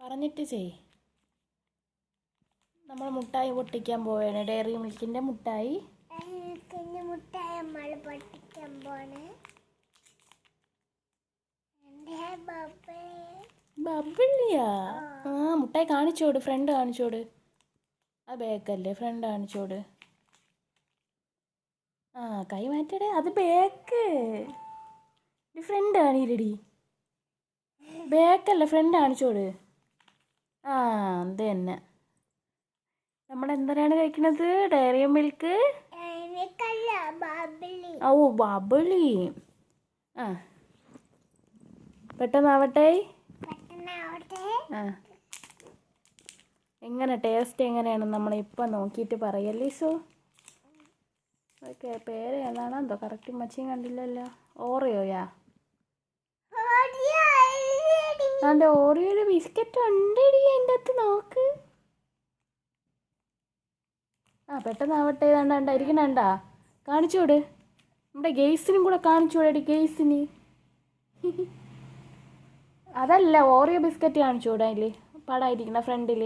പറഞ്ഞിട്ട് ചെയ്. നമ്മൾ മുട്ടായി പൊട്ടിക്കാൻ പോവുകയാണ് ഡയറി മിൽക്കിന്റെ മുട്ടായി. മുട്ടായി നമ്മൾ പൊട്ടിക്കാൻ പോണ് ബബിളിയാ? ആ. മുട്ടായി കാണിച്ചോട് ഫ്രണ്ട് കാണിച്ചോട്. ആ ബേക്കല്ലേ ഫ്രണ്ട് കാണിച്ചോട്. ആ കൈ മാറ്റടേ. അത് ബേക്ക് ഫ്രണ്ട് കാണിയില്ലടി ബേക്കല്ലേ ഫ്രണ്ട് കാണിച്ചോട്. ആ അത് തന്നെ. നമ്മൾ എന്തരാണ് കഴിക്കുന്നത് ഡയറി മിൽക്ക് ഓ ബബിളി. ആ. പെട്ടെന്നാവട്ടെ. ആ. എങ്ങനെ ടേസ്റ്റ് എങ്ങനെയാണ് നമ്മൾ ഇപ്പൊ നോക്കിയിട്ട് പറയല്ലേ സോ ഓക്കെ പേര് ഏതാണോ? എന്തോ കറക്റ്റ് മച്ചിയും കണ്ടില്ലല്ലോ. ഓറിയോയാ? അതിന്റെ ഓറിയോയുടെ ബിസ്ക്കറ്റ് ഉണ്ടടി എന്റെ അകത്ത് നോക്ക്. ആ പെട്ടെന്നാവട്ടെ ഏതാണ്ട് കണ്ട. ഇരിക്കണണ്ടാ കാണിച്ചോട് നമ്മുടെ ഗെയ്സിനും കൂടെ കാണിച്ചോടി ഗെയ്സിന്. അതല്ല ഓറിയോ ബിസ്ക്കറ്റ് കാണിച്ചോടെ അതിൽ പടായിരിക്കണ ഫ്രണ്ടിൽ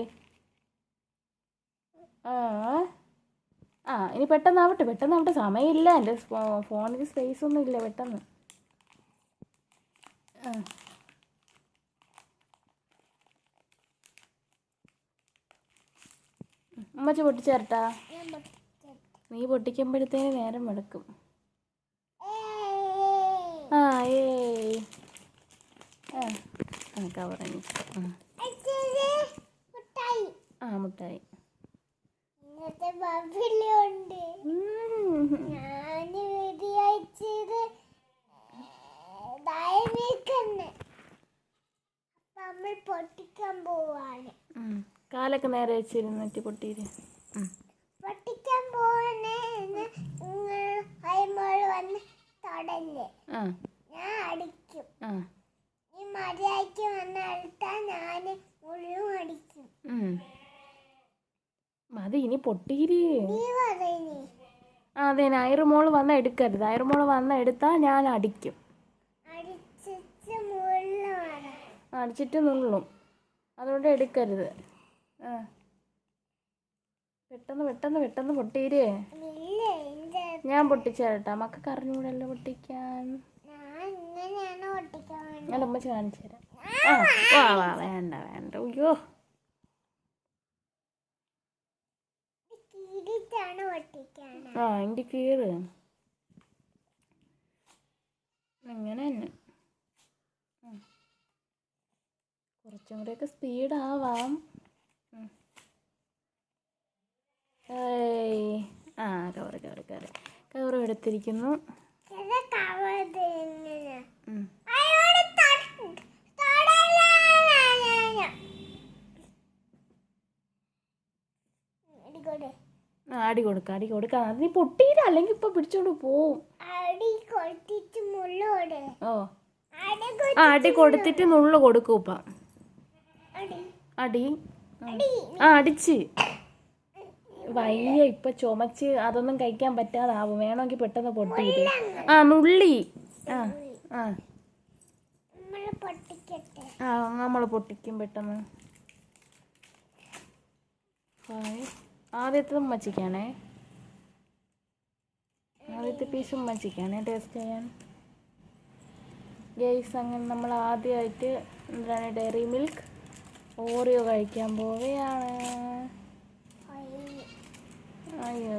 ആ. ആ ഇനി പെട്ടെന്നാവട്ടെ പെട്ടെന്നാവട്ടെ സമയമില്ല. എന്റെ ഫോണിൽ സ്പേസ് ഒന്നും ഇല്ല പെട്ടെന്ന്. ആ. ഉമ്മച്ചി പൊട്ടിച്ചേരട്ടാ? ഞാൻ നീ പൊട്ടിക്കുമ്പോഴത്തേന് നേരം ഏയ്. ആ ഏ കവറങ്ങി ആ മുട്ടായി. പൊട്ടിക്കാൻ പോവാണ്. കാലൊക്കെ നേരെ വെച്ചിരുന്നിട്ട് പൊട്ടിയിൽ. പൊട്ടിക്കാൻ അയ്മോൾ വന്ന് ഞാൻ അടിക്കും. ആ. ഈ മര്യാദയ്ക്ക് വന്ന് അടുത്താൽ ഞാൻ മുഴുവൻ അടിക്കും. മതി ഇനി പൊട്ടിയിരി അതെ ഐറുമോൾ വന്ന എടുക്കരുത്. ഐറുമോൾ വന്ന എടുത്താൽ ഞാൻ അടിക്കും. അടിച്ചിട്ട് നുള്ളും അതുകൊണ്ട് എടുക്കരുത്. പെട്ടെന്ന് പെട്ടെന്ന് പെട്ടെന്ന് പൊട്ടിയിരേ ഇല്ല ഞാൻ പൊട്ടിച്ചേരട്ടാ. മക്ക അറിഞ്ഞൂടല്ലോ പൊട്ടിക്കാൻ. ഞാൻ ഉമ്മച്ച് കാണിച്ചു തരാം. ആ വാ വാ വേണ്ട വേണ്ട. അയ്യോ ആ എന്റെ കീറ്. അങ്ങനെ തന്നെ. കുറച്ചും കൂടെയൊക്കെ സ്പീഡാവാം. തൊടലാനാനാ. കവർ എടുത്തിരിക്കുന്നു. അടി കൊടുക്കാം അടി കൊടുക്കാം. അത് നീ പൊട്ടിയില്ല അല്ലെങ്കിൽ ഇപ്പൊ പിടിച്ചോണ്ട് പോവും. ഓ. അടി ആ അടി കൊടുത്തിട്ട് നുള്ളു കൊടുക്കൂപ്പ അടി. ആ അടിച്ച്. വയ്യ ഇപ്പൊ ചുമച്ച് അതൊന്നും കഴിക്കാൻ പറ്റാതാവും. വേണമെങ്കിൽ പെട്ടെന്ന് പൊട്ടിയിട്ട് ആ നുള്ളി ആ ആ. ആ നമ്മൾ പൊട്ടിക്കും പെട്ടെന്ന്. ആദ്യത്തെ ഉമ്മച്ചിക്കാണേ. ആദ്യത്തെ പീസ് ഉമ്മച്ചിക്കാണേ. ടേസ്റ്റ് ചെയ്യാൻ. ഗേസ് അങ്ങനെ നമ്മൾ ആദ്യമായിട്ട് എന്താണ് ഡയറി മിൽക്ക് ഓറിയോ കഴിക്കാൻ പോവുകയാണ്. അയ്യോ.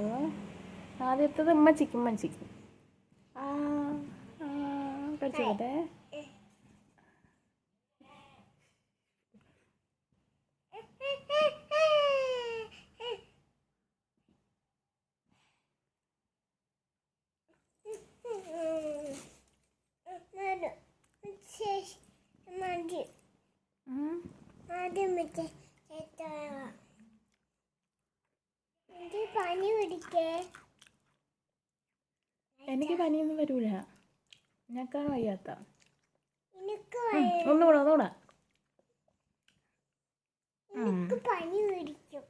ആദ്യത്തത് ഉമ്മച്ചിക്ക് ഉമ്മച്ചിക്ക്. ആ ആ കഴിച്ചോട്ടെ പനി പിടിക്കേ. എനിക്ക് പനിയൊന്നും വരൂല. ഞക്കാണ് വയ്യാത്ത? ഒന്നുകൂടെ ഒന്നുകൂടെ. പനി പിടിക്കും.